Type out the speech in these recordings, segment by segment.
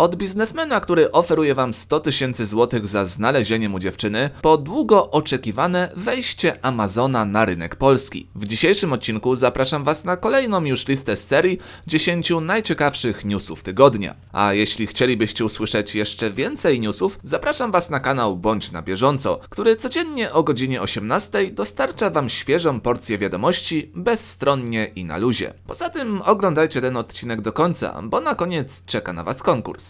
Od biznesmena, który oferuje wam 100 tysięcy złotych za znalezienie mu dziewczyny, po długo oczekiwane wejście Amazona na rynek polski. W dzisiejszym odcinku zapraszam was na kolejną już listę z serii 10 najciekawszych newsów tygodnia. A jeśli chcielibyście usłyszeć jeszcze więcej newsów, zapraszam was na kanał Bądź na bieżąco, który codziennie o godzinie 18 dostarcza wam świeżą porcję wiadomości bezstronnie i na luzie. Poza tym oglądajcie ten odcinek do końca, bo na koniec czeka na was konkurs.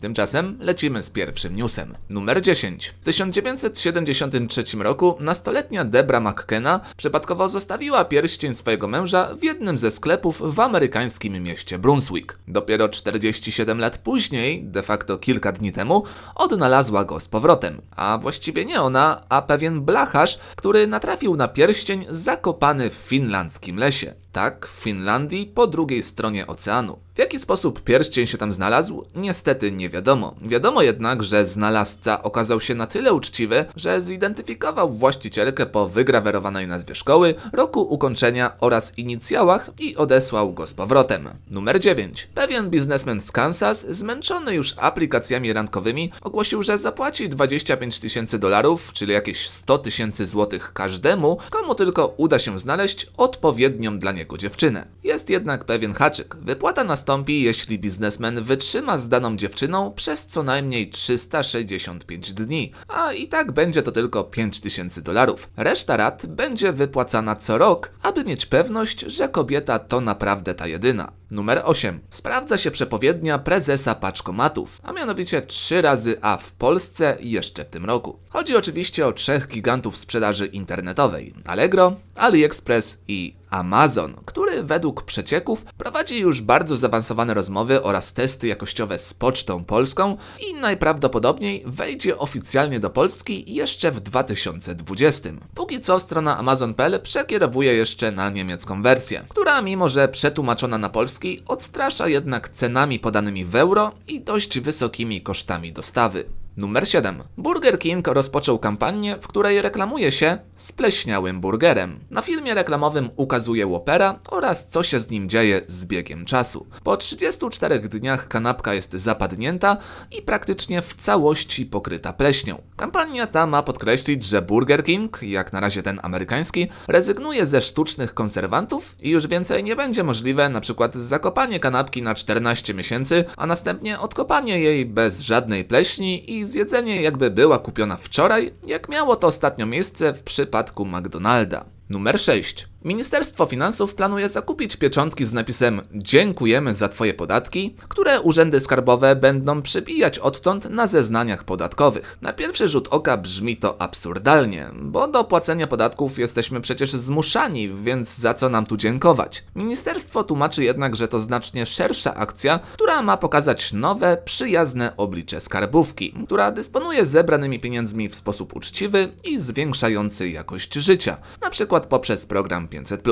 Tymczasem lecimy z pierwszym newsem. Numer 10. W 1973 roku nastoletnia Debra McKenna przypadkowo zostawiła pierścień swojego męża w jednym ze sklepów w amerykańskim mieście Brunswick. Dopiero 47 lat później, de facto kilka dni temu, odnalazła go z powrotem. A właściwie nie ona, a pewien blacharz, który natrafił na pierścień zakopany w finlandzkim lesie. Tak, w Finlandii po drugiej stronie oceanu. W jaki sposób pierścień się tam znalazł? Niestety nie wiadomo. Wiadomo jednak, że znalazca okazał się na tyle uczciwy, że zidentyfikował właścicielkę po wygrawerowanej nazwie szkoły, roku ukończenia oraz inicjałach i odesłał go z powrotem. Numer 9. Pewien biznesmen z Kansas, zmęczony już aplikacjami randkowymi, ogłosił, że zapłaci 25 tysięcy dolarów, czyli jakieś 100 tysięcy złotych każdemu, komu tylko uda się znaleźć odpowiednią dla niego dziewczynę. Jest jednak pewien haczyk. Wypłata nastąpi, jeśli biznesmen wytrzyma z daną dziewczyną przez co najmniej 365 dni, a i tak będzie to tylko 5 tysięcy dolarów. Reszta rat będzie wypłacana co rok, aby mieć pewność, że kobieta to naprawdę ta jedyna. Numer 8. Sprawdza się przepowiednia prezesa paczkomatów, a mianowicie 3 razy A w Polsce jeszcze w tym roku. Chodzi oczywiście o trzech gigantów sprzedaży internetowej: Allegro, AliExpress i Amazon, który według przecieków prowadzi już bardzo zaawansowane rozmowy oraz testy jakościowe z Pocztą Polską i najprawdopodobniej wejdzie oficjalnie do Polski jeszcze w 2020. Póki co strona Amazon.pl przekierowuje jeszcze na niemiecką wersję, która mimo że przetłumaczona na polski odstrasza jednak cenami podanymi w euro i dość wysokimi kosztami dostawy. Numer 7. Burger King rozpoczął kampanię, w której reklamuje się spleśniałym burgerem. Na filmie reklamowym ukazuje Whoppera oraz co się z nim dzieje z biegiem czasu. Po 34 dniach kanapka jest zapadnięta i praktycznie w całości pokryta pleśnią. Kampania ta ma podkreślić, że Burger King, jak na razie ten amerykański, rezygnuje ze sztucznych konserwantów i już więcej nie będzie możliwe przykład zakopanie kanapki na 14 miesięcy, a następnie odkopanie jej bez żadnej pleśni i zjedzenie jakby była kupiona wczoraj, jak miało to ostatnio miejsce w przypadku McDonalda. Numer 6. Ministerstwo Finansów planuje zakupić pieczątki z napisem Dziękujemy za Twoje podatki, które urzędy skarbowe będą przybijać odtąd na zeznaniach podatkowych. Na pierwszy rzut oka brzmi to absurdalnie, bo do płacenia podatków jesteśmy przecież zmuszani, więc za co nam tu dziękować? Ministerstwo tłumaczy jednak, że to znacznie szersza akcja, która ma pokazać nowe, przyjazne oblicze skarbówki, która dysponuje zebranymi pieniędzmi w sposób uczciwy i zwiększający jakość życia, na przykład poprzez program 500.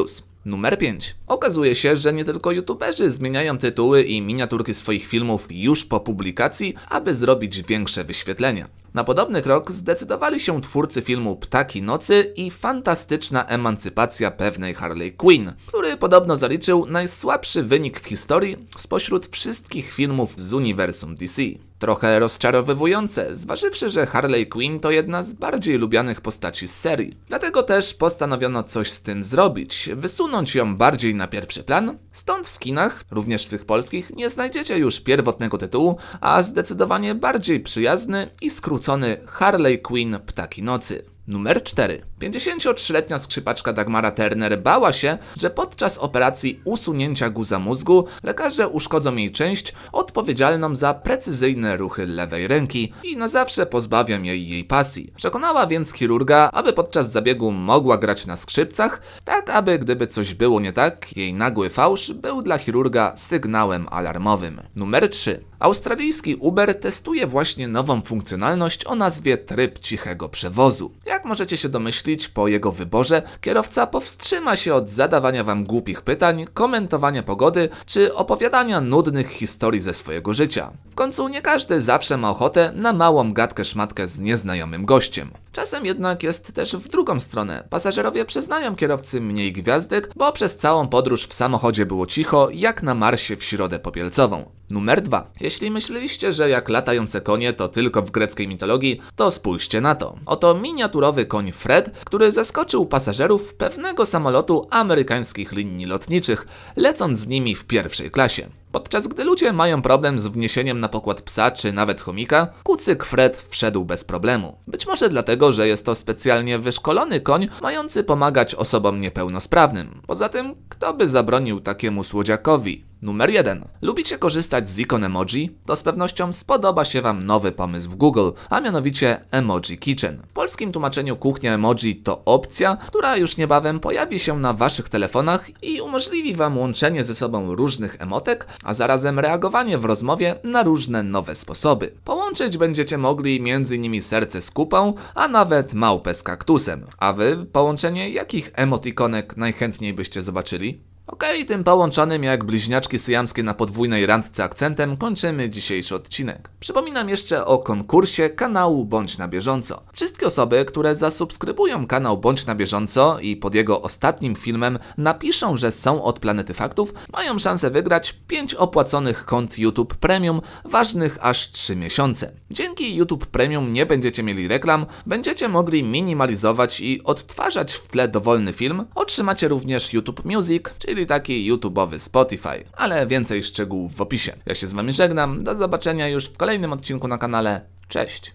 Numer 5. Okazuje się, że nie tylko youtuberzy zmieniają tytuły i miniaturki swoich filmów już po publikacji, aby zrobić większe wyświetlenia. Na podobny krok zdecydowali się twórcy filmu Ptaki Nocy i fantastyczna emancypacja pewnej Harley Quinn, który podobno zaliczył najsłabszy wynik w historii spośród wszystkich filmów z uniwersum DC. Trochę rozczarowywujące, zważywszy, że Harley Quinn to jedna z bardziej lubianych postaci z serii. Dlatego też postanowiono coś z tym zrobić, wysunąć ją bardziej na pierwszy plan. Stąd w kinach, również tych polskich, nie znajdziecie już pierwotnego tytułu, a zdecydowanie bardziej przyjazny i skrócony Harley Quinn Ptaki Nocy. Numer 4. 53-letnia skrzypaczka Dagmara Turner bała się, że podczas operacji usunięcia guza mózgu lekarze uszkodzą jej część odpowiedzialną za precyzyjne ruchy lewej ręki i na zawsze pozbawią jej jej pasji. Przekonała więc chirurga, aby podczas zabiegu mogła grać na skrzypcach, tak aby gdyby coś było nie tak, jej nagły fałsz był dla chirurga sygnałem alarmowym. Numer 3. Australijski Uber testuje właśnie nową funkcjonalność o nazwie tryb cichego przewozu. Jak możecie się domyślić, po jego wyborze kierowca powstrzyma się od zadawania wam głupich pytań, komentowania pogody czy opowiadania nudnych historii ze swojego życia. W końcu nie każdy zawsze ma ochotę na małą gadkę szmatkę z nieznajomym gościem. Czasem jednak jest też w drugą stronę. Pasażerowie przyznają kierowcy mniej gwiazdek, bo przez całą podróż w samochodzie było cicho, jak na Marsie w środę popielcową. Numer 2. Jeśli myśleliście, że jak latające konie to tylko w greckiej mitologii, to spójrzcie na to. Oto miniaturowy koń Fred, który zaskoczył pasażerów pewnego samolotu amerykańskich linii lotniczych, lecąc z nimi w pierwszej klasie. Podczas gdy ludzie mają problem z wniesieniem na pokład psa czy nawet chomika, kucyk Fred wszedł bez problemu. Być może dlatego, że jest to specjalnie wyszkolony koń, mający pomagać osobom niepełnosprawnym. Poza tym, kto by zabronił takiemu słodziakowi? Numer 1. Lubicie korzystać z ikon emoji? To z pewnością spodoba się Wam nowy pomysł w Google, a mianowicie Emoji Kitchen. W polskim tłumaczeniu kuchnia emoji to opcja, która już niebawem pojawi się na Waszych telefonach i umożliwi Wam łączenie ze sobą różnych emotek, a zarazem reagowanie w rozmowie na różne nowe sposoby. Połączyć będziecie mogli m.in. serce z kupą, a nawet małpę z kaktusem. A Wy połączenie jakich emotikonek najchętniej byście zobaczyli? Okej, tym połączonym jak bliźniaczki syjamskie na podwójnej randce akcentem kończymy dzisiejszy odcinek. Przypominam jeszcze o konkursie kanału Bądź na bieżąco. Wszystkie osoby, które zasubskrybują kanał Bądź na bieżąco i pod jego ostatnim filmem napiszą, że są od Planety Faktów, mają szansę wygrać 5 opłaconych kont YouTube Premium, ważnych aż 3 miesiące. Dzięki YouTube Premium nie będziecie mieli reklam, będziecie mogli minimalizować i odtwarzać w tle dowolny film, otrzymacie również YouTube Music, czyli taki YouTube'owy Spotify. Ale więcej szczegółów w opisie. Ja się z Wami żegnam, do zobaczenia już w kolejnym odcinku na kanale. Cześć!